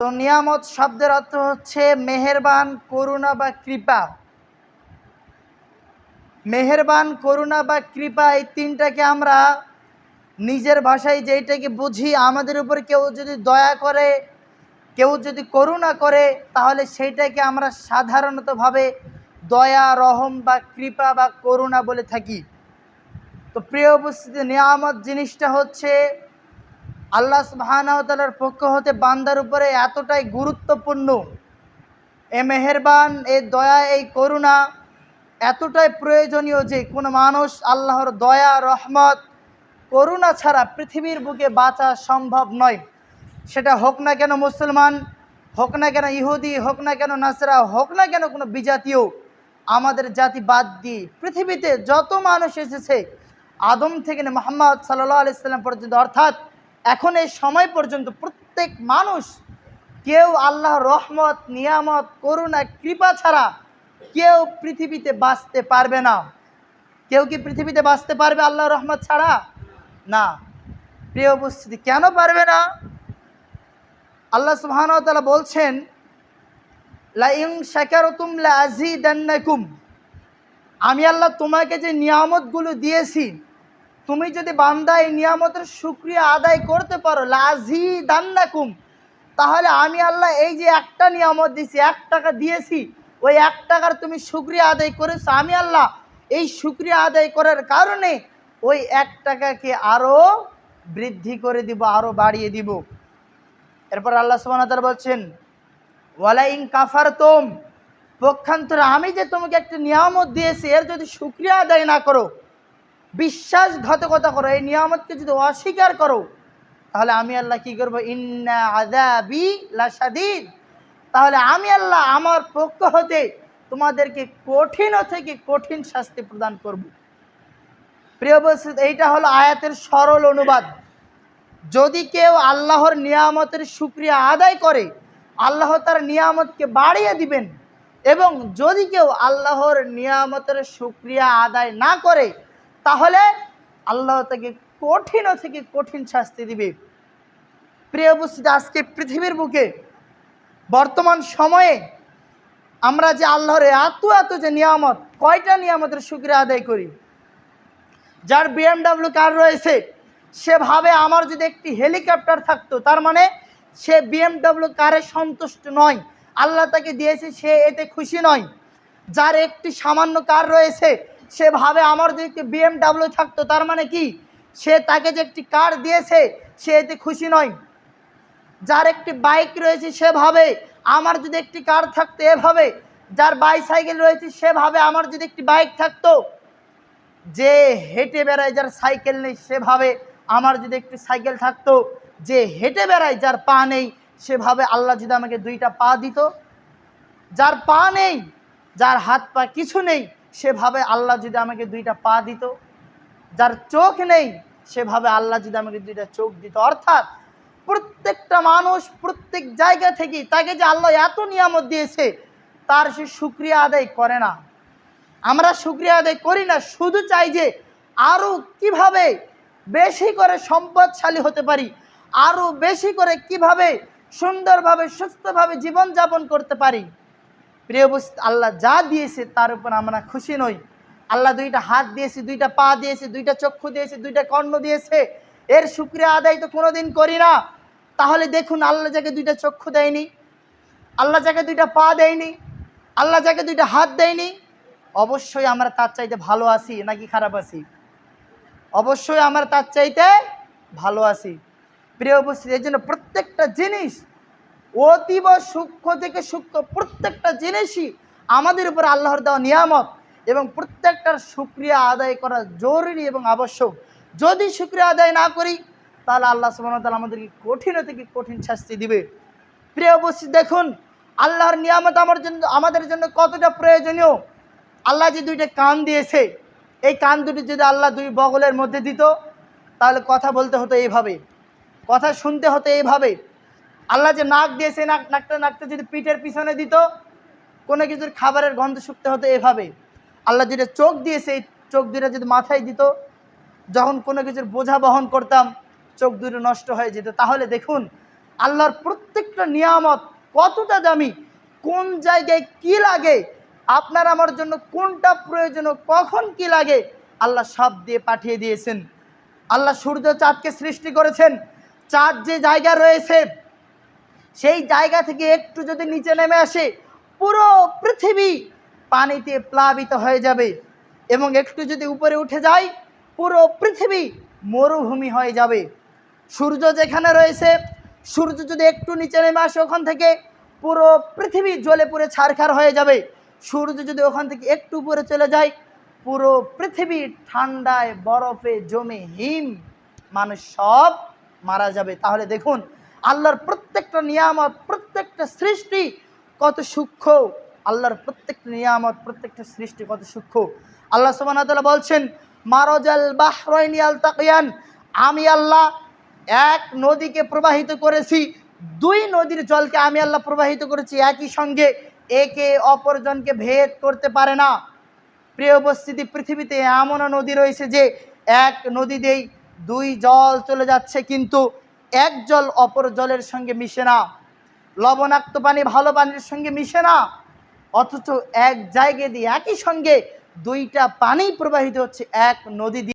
তো নিয়ামত শব্দের অর্থ হচ্ছে মেহেরবান, করুণা বা কৃপা। মেহেরবান, করুণা বা কৃপা এই তিনটাকে আমরা নিজের ভাষায় যেইটাকে বুঝি, আমাদের উপর কেউ যদি দয়া করে, কেউ যদি করুণা করে, তাহলে সেইটাকে আমরা সাধারণতভাবে দয়া, রহম বা কৃপা বা করুণা বলে থাকি। তো প্রিয় উপস্থিতি, নিয়ামত জিনিসটা হচ্ছে আল্লাহ সুবাহানার পক্ষ হতে বান্দার উপরে এতটাই গুরুত্বপূর্ণ। এ মেহেরবান, এ দয়া, এই করুণা এতটাই প্রয়োজনীয় যে কোনো মানুষ আল্লাহর দয়া, রহমত, করুণা ছাড়া পৃথিবীর বুকে বাঁচা সম্ভব নয়। সেটা হোক না কেন মুসলমান, হোক না কেন ইহুদি, হোক না কেন নাসরা, হোক না কেন কোনো বিজাতীয়, আমাদের জাতি বাদ দিয়ে পৃথিবীতে যত মানুষ এসেছে, আদম থেকে মোহাম্মদ সাল্লাহ আলাইসাল্লাম পর্যন্ত, অর্থাৎ এখন এই সময় পর্যন্ত প্রত্যেক মানুষ কেউ আল্লাহ রহমত, নিয়ামত, করুণা, কৃপা ছাড়া কেউ পৃথিবীতে বাঁচতে পারবে না। কেউ কি পৃথিবীতে বাঁচতে পারবে আল্লাহ রহমত ছাড়া? না। প্রিয় উপস্থিতি, কেন পারবে না? আল্লাহ সুবাহানতালা বলছেন লাইং শাকারতুম লাজিদান্নাকুম। আমি আল্লাহ তোমাকে যে নিয়ামতগুলো দিয়েছি তুমি যদি বান্দা এই নিয়ামতের সুক্রিয়া আদায় করতে পারো, লাজি দান্নাকুম, তাহলে আমি আল্লাহ এই যে একটা নিয়ামত দিয়েছি এক টাকা দিয়েছি, ওই এক টাকার তুমি সুক্রিয়া আদায় করেছ, আমি আল্লাহ এই সুক্রিয়া আদায় করার কারণে ওই এক টাকাকে আরও বৃদ্ধি করে দিব আরও বাড়িয়ে দিব। এরপর আল্লাহ সুবাহ বলছেন ওয়ালাইং কাফার তোম পক্ষান্তরে আমি যে তোমাকে একটা নিয়ামত দিয়েছি, এর যদি সুক্রিয়া আদায় না করো বিশ্বাসঘাতকতা করো, এই নিয়ামতকে যদি অস্বীকার করো, তাহলে আমি আল্লাহ কি করব? ইন্না আদাবি লাসাদিদ তাহলে আমি আল্লাহ আমার পক্ষ হতে তোমাদেরকে কঠিন থেকে কঠিন শাস্তি প্রদান করব। প্রিয় বস্তু এইটা হলো আয়াতের সরল অনুবাদ। যদি কেউ আল্লাহর নিয়ামতের সুক্রিয়া আদায় করে, আল্লাহ তার নিয়ামতকে বাড়িয়ে দিবেন এবং যদি কেউ আল্লাহর নিয়ামতের সুক্রিয়া আদায় না করে তাহলে আল্লাহ তাকে কঠিন থেকে কঠিন শাস্তি দিবে। প্রিয় উপস্থিতি, আজকে পৃথিবীর বুকে বর্তমান সময়ে আমরা যে আল্লাহর এত এত যে নিয়ামত, কয়টা নিয়ামতের সুক্রিয়া আদায় করি? যার বিএমডাব্লিউ কার রয়েছে, সে ভাবে আমার যদি একটি হেলিকপ্টার থাকতো, তার মানে সে বিএমডাব্লিউ কারে সন্তুষ্ট নয়। আল্লাহ তাকে দিয়েছে, সে এতে খুশি নয়। যার একটি সামান্য কার রয়েছে সে ভাবে আমার যদি একটি বিএমডাব্লিউ থাকতো, তার মানে কি? সে তাকে যে একটি কার দিয়েছে, সে এতে খুশি নয়। যার একটি বাইক রয়েছে, সে ভাবে আমার যদি একটি কার থাকতো এভাবে যার বাইসাইকেল রয়েছে, সে ভাবে আমার যদি একটি বাইক থাকতো, যে হেঁটে বেড়ায় যার সাইকেল নেই সেভাবে আমার যদি একটি সাইকেল থাকতো, যে হেঁটে বেড়ায় যার পা নেই সেভাবে আল্লাহ যদি আমাকে দুইটা পা দিত। যার পা নেই, যার হাত পা কিছু নেই সেভাবে আল্লাহ যদি আমাকে দুইটা পা দিত, যার চোখ নেই, সেভাবে আল্লাহ যদি আমাকে দুইটা চোখ দিত। অর্থাৎ প্রত্যেকটা মানুষ প্রত্যেক জায়গা থেকে তাকে যে আল্লাহ এত নিয়ামত দিয়েছে, তার সে সুক্রিয়া আদায় করে না। আমরা শুক্রিয়া আদায় করি না, শুধু চাই যে আরও কীভাবে বেশি করে সম্পদশালী হতে পারি আরও বেশি করে কীভাবে সুন্দরভাবে, সুস্থভাবে জীবনযাপন করতে পারি। প্রিয় আল্লাহ যা দিয়েছে তার উপর আমরা খুশি নই। আল্লাহ দুইটা হাত দিয়েছে, দুইটা পা দিয়েছে, দুইটা চক্ষু দিয়েছে, দুইটা কর্ণ দিয়েছে। এর শুক্রিয়া আদায় তো কোনোদিন করি না। তাহলে দেখুন, আল্লাহ যাকে দুইটা চক্ষু দেয়নি, আল্লাহ যাকে দুইটা পা দেয়নি, আল্লাহ যাকে দুইটা হাত দেয়নি, অবশ্যই আমরা তার চাইতে ভালো আছি নাকি খারাপ আছি? অবশ্যই আমরা তার চাইতে ভালো আছি। প্রিয় উপস্থিতি এই জন্য প্রত্যেকটা জিনিস অতীব সূক্ষ্ম থেকে সূক্ষ্ম প্রত্যেকটা জিনিসই আমাদের উপর আল্লাহর দেওয়া নিয়ামত এবং প্রত্যেকটার সুক্রিয়া আদায় করা জরুরি এবং আবশ্যক। যদি সুক্রিয়া আদায় না করি, তাহলে আল্লাহ সুবাহতাল আমাদেরকে কঠিন থেকে কঠিন শাস্তি দিবে। প্রিয় উপস্থিত, দেখুন, আল্লাহর নিয়ামত আমার জন্য, আমাদের জন্য কতটা প্রয়োজনীয়। আল্লাহ যে দুইটা কান দিয়েছে, এই কান দুটি যদি আল্লাহ দুই বগলের মধ্যে দিত, তাহলে কথা বলতে হতো এইভাবে, কথা শুনতে হতো এইভাবে। আল্লাহ যে নাক দিয়েছে নাক নাকটা নাকটা যদি পিঠের পিছনে দিত, কোনো কিছুর খাবারের গন্ধ শুকতে হতো এভাবে। আল্লাহ যেটা চোখ দিয়েছে এই চোখ দুটা যদি মাথায় দিত, যখন কোনো কিছুর বোঝা বহন করতাম, চোখ দুটো নষ্ট হয়ে যেত। তাহলে দেখুন, আল্লাহর প্রত্যেকটা নিয়ামত কতটা দামি, কোন জায়গায় কি লাগে, আপনার আমার জন্য কোনটা প্রয়োজন কখন কি লাগে, আল্লাহ সব দিয়ে পাঠিয়ে দিয়েছেন। আল্লাহ সূর্য চাঁদকে সৃষ্টি করেছেন। চাঁদ যে জায়গা রয়েছে সেই জায়গা থেকে একটু যদি নিচে নেমে আসে, পুরো পৃথিবী পানিতে প্লাবিত হয়ে যাবে এবং একটু যদি উপরে উঠে যায় পুরো পৃথিবী মরুভূমি হয়ে যাবে। সূর্য যেখানে রয়েছে, সূর্য যদি একটু নিচে নেমে আসে ওখান থেকে, পুরো পৃথিবী জ্বলে পুড়ে ছারখার হয়ে যাবে। সূর্য যদি ওখান থেকে একটু উপরে চলে যায়, পুরো পৃথিবী ঠান্ডায়, বরফে জমে, হিম, মানুষ সব মারা যাবে। তাহলে দেখুন আল্লাহর প্রত্যেকটা নিয়ামত, প্রত্যেকটা সৃষ্টি কত সূক্ষ্ম। আল্লাহর প্রত্যেকটা নিয়ামত, প্রত্যেকটা সৃষ্টি কত সূক্ষ্ম। আল্লাহ সুবহানাহু বলছেন, মারজাল বাহরাইনি আলতাকিয়ান। আমি আল্লাহ এক নদীকে প্রবাহিত করেছি, দুই নদীর জলকে আমি আল্লাহ প্রবাহিত করেছি একই সঙ্গে। একে অপরজনকে ভেদ করতে পারে না। প্রিয় উপস্থিতি, পৃথিবীতে এমনও নদী রয়েছে যে এক নদীতেই দুই জল চলে যাচ্ছে, কিন্তু এক জল অপর জলের সঙ্গে মিশে না। লবণাক্ত পানি ভালো পানির সঙ্গে মিশে না। অথচ এক জায়গায় দিয়ে একই সঙ্গে দুইটা পানি প্রবাহিত হচ্ছে এক নদী দিয়ে।